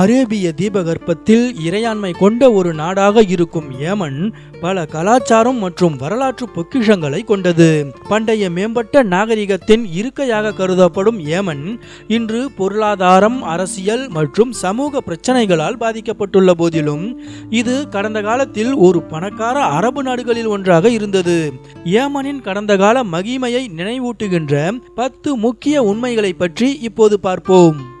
அரேபிய தீபகற்பத்தில் இறையாண்மை கொண்ட ஒரு நாடாக இருக்கும் ஏமன் பல கலாச்சாரம் மற்றும் வரலாற்று பொக்கிஷங்களை கொண்டது. பண்டைய மேம்பட்ட நாகரிகத்தின் இருக்கையாக கருதப்படும் ஏமன் இன்று பொருளாதாரம் அரசியல் மற்றும் சமூக பிரச்சனைகளால் பாதிக்கப்பட்டுள்ள போதிலும் இது கடந்த காலத்தில் ஒரு பணக்கார அரபு நாடுகளில் ஒன்றாக இருந்தது. ஏமனின் கடந்த கால மகிமையை நினைவூட்டுகின்ற பத்து முக்கிய உண்மைகளை பற்றி இப்போது பார்ப்போம்.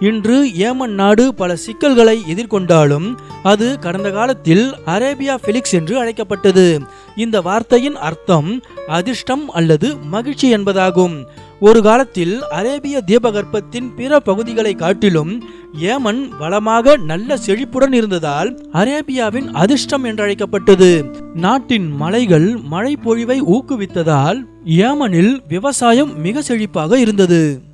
இன்று ஏமன் நாடு பல சிக்கல்களை எதிர்கொண்டாலும் அது கடந்த காலத்தில் அரேபியா ஃபெலிக்ஸ் என்று அழைக்கப்பட்டது. இந்த வார்த்தையின் அர்த்தம் அதிர்ஷ்டம் அல்லது மகிழ்ச்சி என்பதாகும். ஒரு காலத்தில் அரேபிய தீபகற்பத்தின் பிற பகுதிகளை காட்டிலும் ஏமன் வளமாக நல்ல செழிப்புடன் இருந்ததால் அரேபியாவின் அதிர்ஷ்டம் என்றழைக்கப்பட்டது நாட்டின் மலைகள் மழை பொழிவை ஊக்குவித்ததால் ஏமனில் விவசாயம் மிக செழிப்பாக இருந்தது.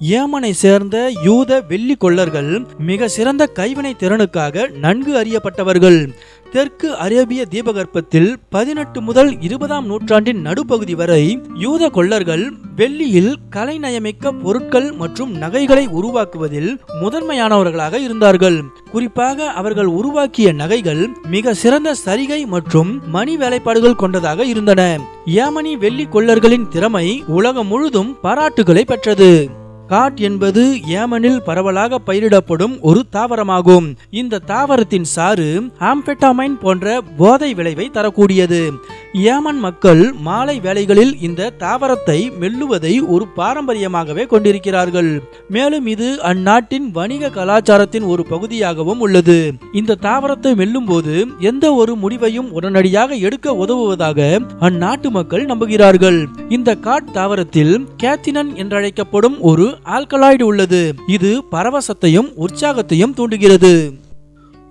ஏமனை சேர்ந்த யூத வெள்ளி கொள்ளர்கள் மிக சிறந்த கைவினை திறனுக்காக நன்கு அறியப்பட்டவர்கள். தெற்கு அரேபிய தீபகற்பத்தில் பதினெட்டு முதல் இருபதாம் நூற்றாண்டின் நடுப்பகுதி வரை யூத கொள்ளர்கள் வெள்ளியில் கலைநயமிக்க பொருட்கள் மற்றும் நகைகளை உருவாக்குவதில் முதன்மையானவர்களாக இருந்தார்கள். குறிப்பாக அவர்கள் உருவாக்கிய நகைகள் மிக சிறந்த சரிகை மற்றும் மணி வேலைப்பாடுகள் கொண்டதாக இருந்தன. ஏமனி வெள்ளி கொள்ளர்களின் திறமை உலகம் முழுதும் பாராட்டுகளை பெற்றது. காட் என்பது ஏமனில் பரவலாக பயிரிடப்படும் ஒரு தாவரமாகும். இந்த தாவரத்தின் சாறு ஆம்பெட்டாமைன் போன்ற போதை விளைவை தரக்கூடியது. ஏமன் மக்கள் மாலை வேளைகளில் இந்த தாவரத்தை மெல்லுவதை ஒரு பாரம்பரியமாகவே கொண்டிருக்கிறார்கள். மேலும் இது அந்நாட்டின் வணிக கலாச்சாரத்தின் ஒரு பகுதியாகவும் உள்ளது. இந்த தாவரத்தை மெல்லும் போது எந்த ஒரு முடிவையும் உடனடியாக எடுக்க உதவுவதாக அந்நாட்டு மக்கள் நம்புகிறார்கள். இந்த காட் தாவரத்தில் கேத்தினன் என்றழைக்கப்படும் ஒரு ஆல்கலாய்டு உள்ளது. இது பரவசத்தையும் உற்சாகத்தையும் தூண்டுகிறது.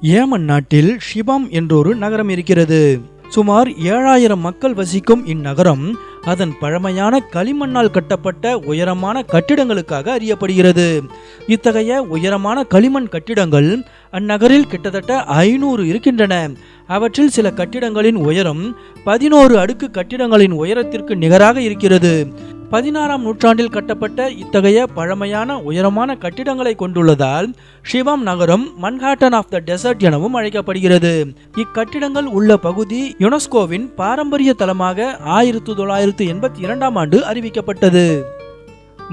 ஏமன் நாட்டில் ஷிபாம் என்றொரு நகரம் இருக்கிறது. சுமார் ஏழாயிரம் மக்கள் வசிக்கும் இந்நகரம் அதன் பழமையான களிமண்ணால் கட்டப்பட்ட உயரமான கட்டிடங்களுக்காக அறியப்படுகிறது. இத்தகைய உயரமான களிமண் கட்டிடங்கள் அந்நகரில் கிட்டத்தட்ட ஐநூறு இருக்கின்றன. அவற்றில் சில கட்டிடங்களின் உயரம் பதினோரு அடுக்கு கட்டிடங்களின் உயரத்திற்கு நிகராக இருக்கிறது. பதினாறாம் நூற்றாண்டில் கட்டப்பட்ட இத்தகைய பழமையான உயரமான கட்டிடங்களை கொண்டுள்ளதால் ஷிவாம் நகரம் மன்ஹாட்டன் ஆஃப் த டெசர்ட் எனவும் அழைக்கப்படுகிறது. இக்கட்டிடங்கள் உள்ள பகுதி யுனெஸ்கோவின் பாரம்பரிய தலமாக ஆயிரத்து தொள்ளாயிரத்து எண்பத்தி இரண்டாம் ஆண்டு அறிவிக்கப்பட்டது.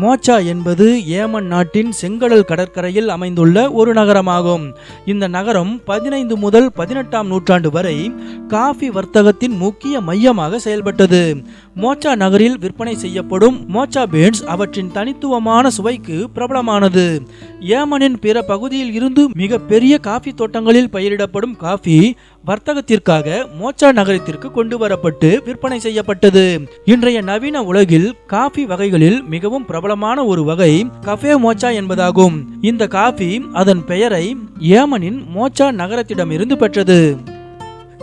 மோச்சா என்பது ஏமன் நாட்டின் செங்கடல் கடற்கரையில் அமைந்துள்ள ஒரு நகரமாகும். இந்த நகரம் பதினைந்து முதல் பதினெட்டாம் நூற்றாண்டு வரை காஃபி வர்த்தகத்தின் முக்கிய மையமாக செயல்பட்டது. மோச்சா நகரில் விற்பனை செய்யப்படும் மோச்சா பீன்ஸ் அவற்றின் தனித்துவமான சுவைக்கு பிரபலமானது. ஏமனின் பிற பகுதியில் இருந்து மிக பெரிய காஃபி தோட்டங்களில் பயிரிடப்படும் காஃபி வர்த்தகத்திற்காக மோச்சா நகரத்திற்கு கொண்டு வரப்பட்டு விற்பனை செய்யப்பட்டது. இன்றைய நவீன உலகில் காஃபி வகைகளில் மிகவும் பிரபலமான ஒரு வகை கஃபே மோச்சா என்பதாகும். இந்த காஃபி அதன் பெயரை ஏமனின் மோச்சா நகரத்திடமிருந்து பெற்றது.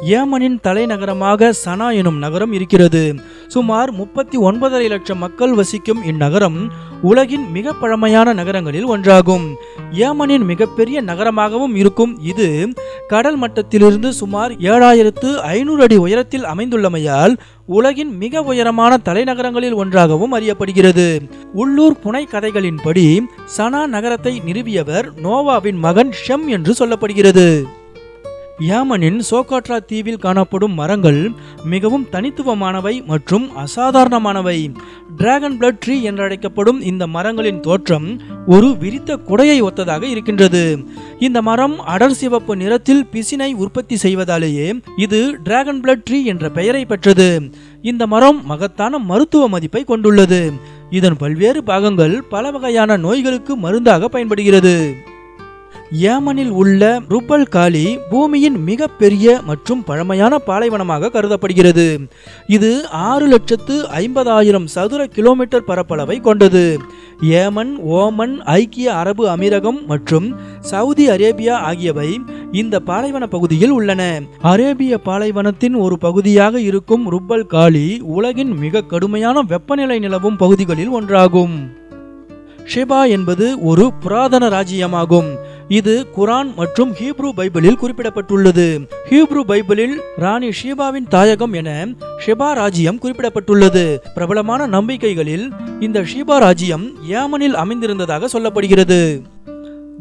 ஏமனின் தலைநகரமாக சனா எனும் நகரம் இருக்கிறது. சுமார் முப்பத்தி ஒன்பதரை லட்சம் மக்கள் வசிக்கும் இந்நகரம் உலகின் மிக பழமையான நகரங்களில் ஒன்றாகும். ஏமனின் மிகப்பெரிய நகரமாகவும் இருக்கும் இது கடல் மட்டத்திலிருந்து சுமார் ஏழாயிரத்து ஐநூறு அடி உயரத்தில் அமைந்துள்ளமையால் உலகின் மிக உயரமான தலைநகரங்களில் ஒன்றாகவும் அறியப்படுகிறது. உள்ளூர் புனை கதைகளின்படி சனா நகரத்தை நிறுவியவர் நோவாவின் மகன் ஷெம் என்று சொல்லப்படுகிறது. யாமனின் சோகாட்ரா தீவில் காணப்படும் மரங்கள் மிகவும் தனித்துவமானவை மற்றும் அசாதாரணமானவை. டிராகன் பிளட் ட்ரீ என்றழைக்கப்படும் இந்த மரங்களின் தோற்றம் ஒரு விரித்த குடையை ஒத்ததாக இருக்கின்றது. இந்த மரம் அடர் சிவப்பு நிறத்தில் பிசினை உற்பத்தி செய்வதாலேயே இது டிராகன் பிளட் ட்ரீ என்ற பெயரை பெற்றது. இந்த மரம் மகத்தான மருத்துவ மதிப்பை கொண்டுள்ளது. இதன் பல்வேறு பாகங்கள் பல வகையான நோய்களுக்கு மருந்தாக பயன்படுகிறது. ஏமனில் உள்ள ருப்பல் காலி பூமியின் மிகப்பெரிய மற்றும் பழமையான பாலைவனமாக கருதப்படுகிறது. இது ஆறு லட்சத்து ஐம்பதாயிரம் சதுர கிலோமீட்டர் பரப்பளவை கொண்டது. ஏமன் ஓமன் ஐக்கிய அரபு அமீரகம் மற்றும் சவுதி அரேபியா ஆகியவை இந்த பாலைவன பகுதியில் உள்ளன. அரேபிய பாலைவனத்தின் ஒரு பகுதியாக இருக்கும் ருப்பல் காலி உலகின் மிக கடுமையான வெப்பநிலை நிலவும் பகுதிகளில் ஒன்றாகும். ஷெபா என்பது ஒரு புராதன ராஜ்யமாகும். இது குரான் மற்றும் ஹீப்ரூ பைபிளில் குறிப்பிடப்பட்டுள்ளது. ஹீப்ரூ பைபிளில் ராணி ஷீபாவின் தாயகம் என ஷெபா ராஜ்யம் குறிப்பிடப்பட்டுள்ளது. பிரபலமான நம்பிக்கைகளில் இந்த ஷீபா ராஜ்யம் ஏமனில் அமைந்திருந்ததாக சொல்லப்படுகிறது.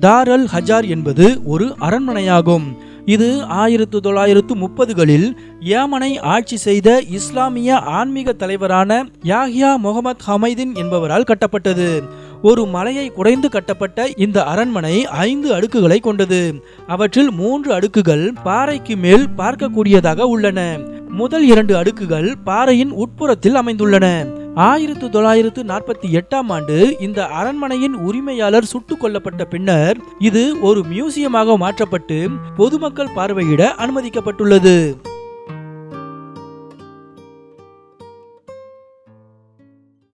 தாரல் ஹஜார் என்பது ஒரு அரண்மனையாகும். இது ஆயிரத்து தொள்ளாயிரத்து முப்பதுகளில் ஏமனை ஆட்சி செய்த இஸ்லாமிய ஆன்மீக தலைவரான யாஹியா முகமது ஹமைதின் என்பவரால் கட்டப்பட்டது. ஒரு மலையை குடைந்து கட்டப்பட்ட இந்த அரண்மனை ஐந்து அடுக்குகளை கொண்டது. அவற்றில் மூன்று அடுக்குகள் பாறைக்கு மேல் பார்க்கக்கூடியதாக உள்ளன. முதல் இரண்டு அடுக்குகள் பாறையின் உட்புறத்தில் அமைந்துள்ளன. ஆயிரத்து தொள்ளாயிரத்து நாற்பத்தி எட்டாம் ஆண்டு இந்த அரண்மனையின் உரிமையாளர் சுட்டுக் கொல்லப்பட்ட பின்னர் இது ஒரு மியூசியமாக மாற்றப்பட்டு பொதுமக்கள் பார்வையிட அனுமதிக்கப்பட்டுள்ளது.